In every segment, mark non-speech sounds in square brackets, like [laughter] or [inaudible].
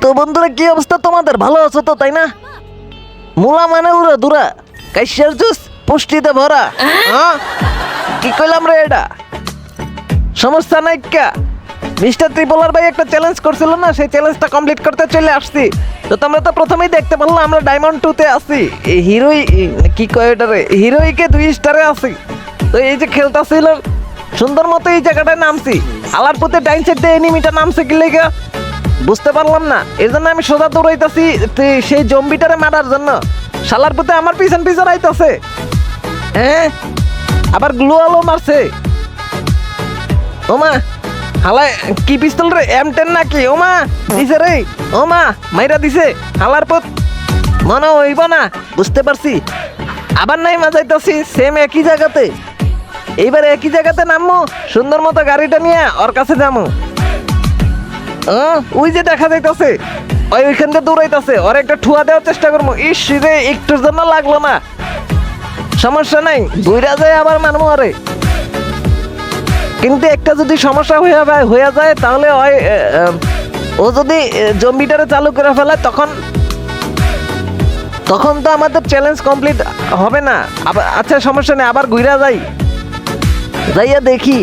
তো বন্ধুরা কি অবস্থা তোমাদের? ভালো আছো তো তাই না? মুলা মানে উড়া দুরা কাইশার জুস পুষ্টিতে ভরা। হ্যাঁ? কি কইলাম রে এটা? সমস্যা নাই কা? মিস্টার ত্রিপোলার ভাই একটা চ্যালেঞ্জ করছিল না সেই চ্যালেঞ্জটা কমপ্লিট করতে চলে আসছি। তো তোমরা তো প্রথমেই দেখতে পারলাম আমরা ডায়মন্ড টুতে আছি। এই হিরোই কি কয় এটা রে? হিরোইকে দুই স্টারে আছি। তো এই যে খেলতেছিল সুন্দর মতো এই জায়গাটায় নামছি। আলার পুতে ডাইন সাইড দিয়ে এনিমিটা নামছে কি লেগে? বুঝতে পারলাম না। এই জন্য আমি সোজা দৌড়াইতাছি সেই জম্বিটারে মারার জন্য। শালার পুতে আমার পিছন পিছন আইতাছে। হ্যাঁ আবার গ্লু আলো মারছে। ওমা হালায় কি পিস্তল রে এম টেন নাকি? ওমা, দিছে রে। ওমা, মাইরা দিছে। হালার পথ মনে হইব না। বুঝতে পারছি। আবার নাই মাজাইতাছি সেম একই জায়গাতে। এইবার একই জায়গাতে নামবো সুন্দর মতো গাড়িটা নিয়ে ওর কাছে যাব ওই যে দেখা যাইতাছে, ওই ওইখান দিয়ে দৌড়াইতাছে, ওর একটা ঠুয়া দেওয়ার চেষ্টা করব। ইস রে, একটুর জন্য লাগল না। সমস্যা নাই ঘুরা যায় আবার মানবো আরে কিন্তু একটা যদি সমস্যা হয়ে হয়ে যায়, তাহলে ওই ও যদি জম্বিটারে চালু করে ফেলে, তখন তখন তো আমাদের চ্যালেঞ্জ কমপ্লিট হবে না। আচ্ছা সমস্যা নেই, আবার ঘুরা যাই। যাইয়া দেখি।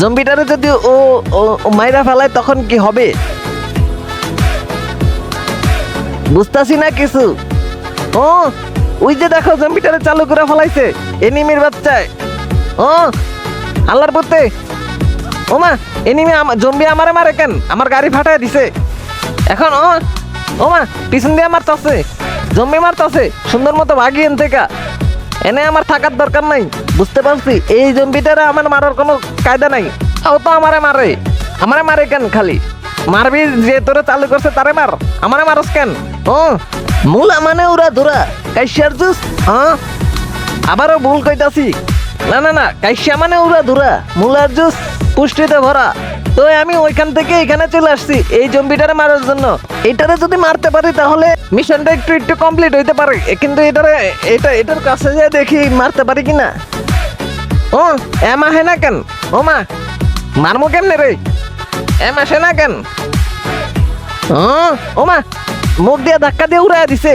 জম্বিটারে যদি ও মাইরা ফেলায় তখন কি হবে? বুঝতাছি না কিছু। ও, ওই যে দেখো জম্বিটারে চালু করে ফেলাইছে, এনিমির বাচ্চায়। ও, আল্লাহর পুতে ও মা, এনিমি আমার জম্বি আমারে মারে কেন? আমার গাড়ি ফাটায় দিছে। এখন ও ও মা, পিছন দিয়ে মারতাছে। জম্বি মারতাছে, সুন্দর মতো ভাগি এন থেকে এনে আমার থাকার দরকার নাই। বুঝতে পারছি, এই জম্বিটারে আমার মারার কোনো কায়দা নাই। ও তো আমারে মারে। আমারে মারে কেন খালি? মারবি যে তোরে চালু করছে তারে মার। আমারে মারস কেন? ও, মুলা মানে উড়া ধরা। কাইশার জুস? হ্যাঁ আবারও ভুল কইতাছি। না না না কাইশা মানে উড়া ধরা। মুলার জুস, পুষ্টিতে ভরা। তো আমি ওইখান থেকে এখানে চলে আসছি এই জম্বিটারে মারার জন্য। এটারে যদি মারতে পারি তাহলে মিশনটা একটু একটু কমপ্লিট হইতে পারে। কিন্তু এটারে, এটা, এটার কাছে যে দেখি মারতে পারি কিনা? ও এম আহে না কেন? ও মা, মারমো কেমনে রে? এম আসে না কেন? ও মা, মুখ দিয়ে ধাক্কা দিয়ে উড়াইয়া দিছে।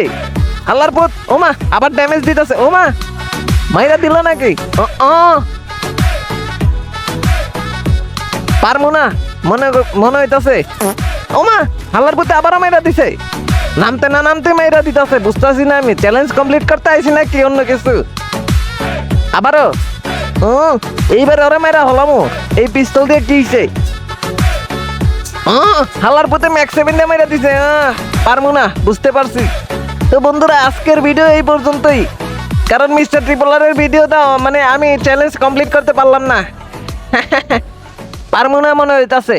আল্লাহর পুত ও মা, আবার ড্যামেজ দিতেছে। ও মা, মাইরা দিল নাকি? ও পারমু না, মনে মনে হইতাছে। ও মা, আল্লাহর পুতে আবারও মাইরা দিছে। নামতে না নামতে মাইরা দিতেছে, বুঝতেছি না আমি। চ্যালেঞ্জ কমপ্লিট করতে আইছি নাকি অন্য কিছু? আবারও। ও, এইবার ওরা মাইরা হলামো। এই পিস্তল দিয়ে কি হইছে? হালার পথে ম্যাক্স সেভেন দিয়ে মেরা দিছে পারব না, বুঝতে পারছি। তো বন্ধুরা, আজকের ভিডিও এই পর্যন্তই। কারণ মিস্টার ট্রিপলারের ভিডিও তো মানে আমি চ্যালেঞ্জ কমপ্লিট করতে পারলাম না। [laughs] পারব না মনে হইতাছে।